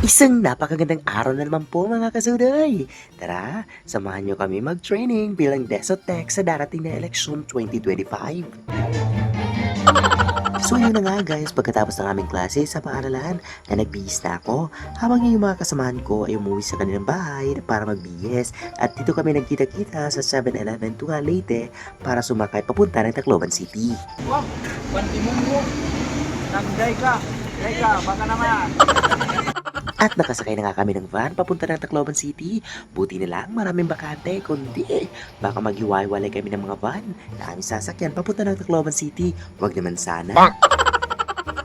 Isang napakagandang araw na naman po mga kasuday. Tara, samahan nyo kami mag-training bilang Desotech sa darating na eleksyon 2025. So yun na nga guys, pagkatapos ng aming klase sa paaralan, ay nagbihis na ako habang yung mga kasamahan ko ay umuwi sa kanilang bahay para magbihis at dito kami nagkita-kita sa 7-Eleven Tunga Leyte para sumakay papunta ng Tacloban City. Wah, banti mo. Nagday ka. Day ka, baka naman. At nakasakay na nga kami ng van papunta ng Tacloban City. Buti na lang maraming bakante, kundi baka maghiwa-walay kami ng mga van na aming sasakyan papunta ng Tacloban City. Huwag naman sana.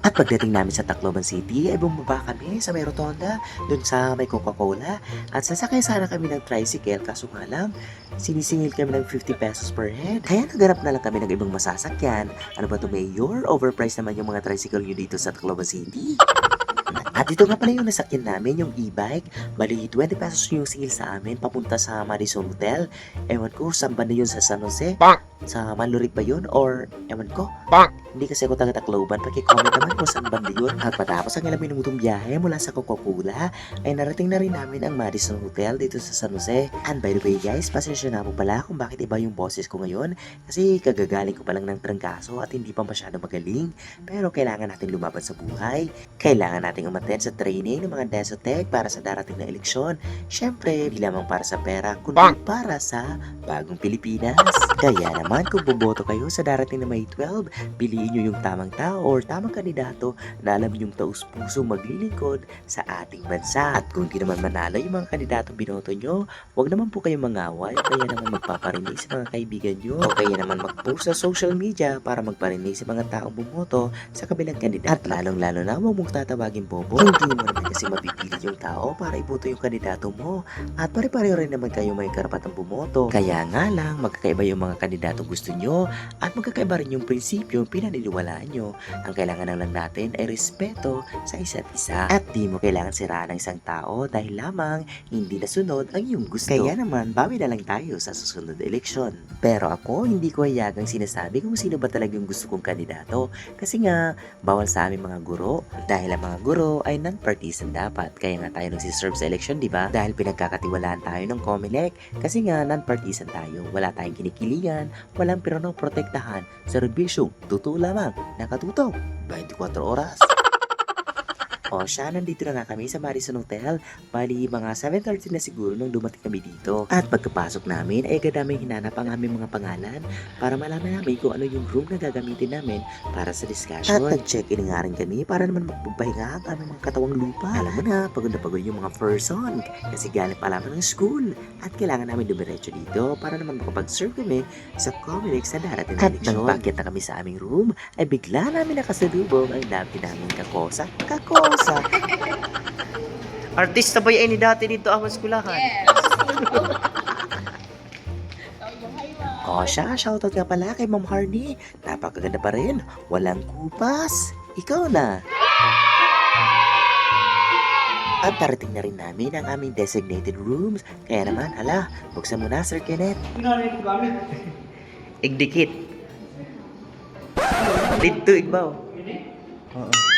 At pagdating namin sa Tacloban City, ay bumaba kami sa may rotonda, dun sa may Coca-Cola. At sasakay sana kami ng tricycle, kaso nga lang, sinisingil kami ng 50 pesos per head. Kaya naghanap na lang kami ng ibang masasakyan. Ano ba to Mayor? Overpriced naman yung mga tricycle nyo dito sa Tacloban City. At ito nga pala yung nasakyan namin, yung e-bike. Bali, 20 pesos yung singil sa amin papunta sa Madison Hotel. Ewan ko, saan ba na yun sa San Jose? Sa Manlurik ba yun? Or, ewan ko? Hindi kasi ako taga Tacloban. Paki-comment naman kung saan banda yun. At matapos ang ilang minutong biyahe mula sa Coca-Cola, ay narating na rin namin ang Madison Hotel dito sa San Jose. And by the way guys, pasensya na po pala kung bakit iba yung boses ko ngayon. Kasi kagagaling ko pa lang ng trangkaso at hindi pa masyado magaling. Pero kailangan natin lumaban sa buhay. Kailangan nating umaten sa training ng mga Desotech para sa darating na eleksyon. Siyempre, di lamang para sa pera, kundi para sa bagong Pilipinas. Kaya naman, kung boboto kayo sa darating na May 12, piliin nyo yung tamang tao or tamang kandidato na alam yung taus-puso maglilingkod sa ating bansa. At kung di naman manalo yung mga kandidato binoto nyo, wag naman po kayong mangaway kaya naman magpaparinig sa mga kaibigan nyo o kaya naman mag-post sa social media para magparinig sa mga taong bumoto sa kabilang kandidato. At lalong-lalo na huwag mong tatawagin bobo. Hindi mo naman kasi mapipili yung tao para iboto yung kandidato mo. At pare-pareho rin naman kayo may karapatang bumoto. Kaya nga lang, magkakaiba yung mga kandidato gusto nyo at magkakaiba rin yung prinsipyo pinaniniwalaan nyo. Ang kailangan lang natin ay respeto sa isa't isa. At di mo kailangan siraan ng isang tao dahil lamang hindi nasunod ang iyong gusto. Kaya naman, bawi na lang tayo sa susunod eleksyon. Pero ako, hindi ko hayagang sinasabi kung sino ba talaga yung gusto kong kandidato. Kasi nga, bawal sa aming mga guro. Dahil ang mga guro ay non-partisan dapat. Kaya nga tayo nagsiserve sa election, di ba? Dahil pinagkakatiwalaan tayo ng COMELEC. Kasi nga, non-partisan tayo. Wala tayong kinikilingan, walang piranong protektahan. Serbisyong, totoo lamang, nakatutok. 24 oras. O siya, nandito na nga kami sa Madison Hotel. Bali, mga 7.30 na siguro nung dumating kami dito. At pagkapasok namin, ay agad namin hinanap ang aming mga pangalan para malaman namin kung ano yung room na gagamitin namin para sa discussion. At nag-check-in nga rin kami para naman magpapahinga ang aming mga katawang lupa. Alam mo na, pagod na pagod yung mga person kasi galing pa lamang ng school. At kailangan namin dumiretso dito para naman makapag-serve kami sa Comelec sa darating na At eleksyon. nang Bakit na kami sa aming room, ay bigla namin nakasalubong ang dami namin kakosa. Kakosa! Artista ba yan ni dati dito ang skulahan? O siya, shoutout nga pala kay Ma'am Hardy. Napakaganda pa rin. Walang kupas. Ikaw na. At darating na rin namin ang aming designated rooms. Kaya naman, hala, buksan mo na, Sir Kenneth. Igdikit. Dito, igbaw. Oo.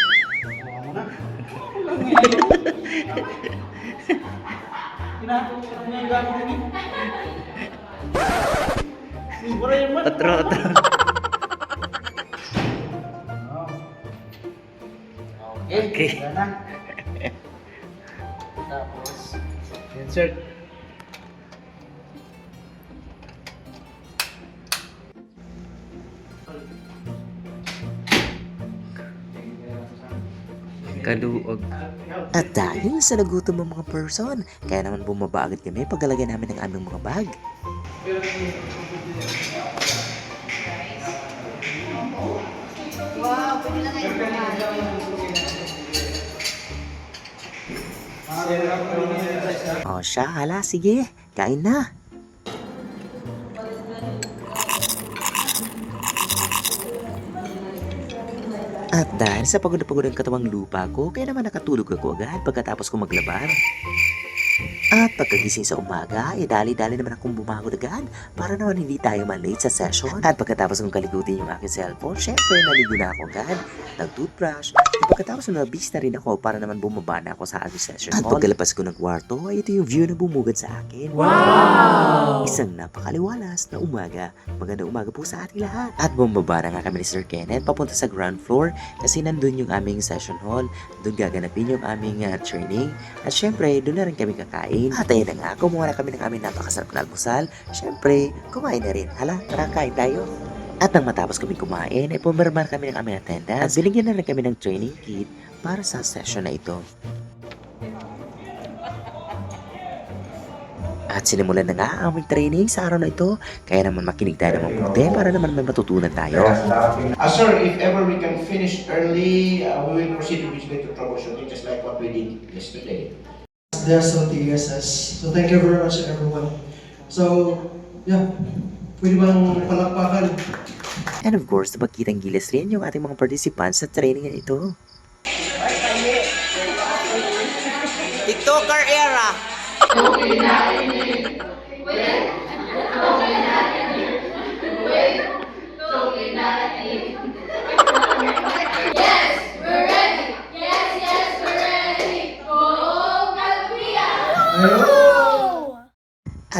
Otro, otro. Okay. Tapos, insert. Kaluog. At dahil sa nagutom ng mga person, kaya naman bumaba agad kami paglalagay namin ng aming mga bag. O siya, hala, sige, kain na. At dahil sa pagod na pagod ang katawang lupa ko, kaya naman nakatulog ako agad pagkatapos ko maglaba. At pagkagising sa umaga, eh dali-dali naman akong bumangon agad para naman hindi tayo malate sa session. At pagkatapos kong kaligutin yung aking cellphone, syempre naligo na ako agad, nag-toothbrush, at pagkatapos nabis na rin ako para naman bumaba na ako sa aking session At pagkalabas ko ng kwarto, ay ito yung view na bumugad sa akin. Wow! Isang napakaliwalas na umaga. Magandang umaga po sa ating lahat. At bumaba na nga kami ni Sir Kenneth papunta sa ground floor kasi nandun yung aming session hall. Doon gaganapin yung aming ah, training. At syempre, doon na rin kami kakain. At ayun na nga, kumuha na kami ng aming napakasarap na almusal. Syempre, kumain na rin. Hala, tara, kain tayo. At nang matapos kami kumain, ay pumirman kami ng aming attendance. At binigyan na rin kami ng training kit para sa session na ito. At sinimulan na nga ang aming training sa araw na ito. Kaya naman makinig tayo ng mabuti para naman may matutunan tayo. Uh, sir, if ever we can finish early, uh, we will proceed with to troubleshooting just like what we did yesterday. There's some TSS. So thank you very much everyone. So, yeah. Pwede bang palakpakan? And of course, napagkitang gilas rin yung ating mga participants sa training na ito. TikToker era.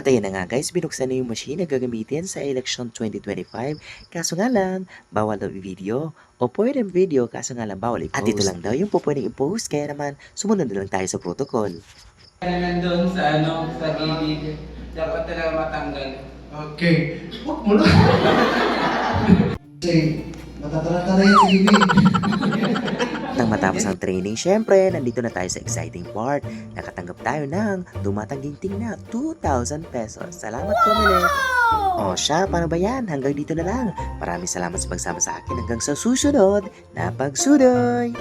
At ayun na nga guys, binuksan na yung machine na gagamitin sa election 2025. Kaso nga lang, bawal daw i-video. O pwedeng video, kaso nga lang bawal i-post. At ito lang daw yung po pwedeng i-post, kaya naman sumunod na lang tayo sa protocol. na nandun sa ano, sa gilid. Dapat talaga matanggal. Okay. Huwag mo na. Kasi, matataranta na yan si Bibi. Nang matapos ang training, syempre, nandito na tayo sa exciting part. Nakatanggap tayo ng tumatangginting na 2,000 pesos. Salamat po, Milet. O siya, paano ba yan? Hanggang dito na lang. Maraming salamat sa pagsama sa akin hanggang sa susunod na pagsudoy.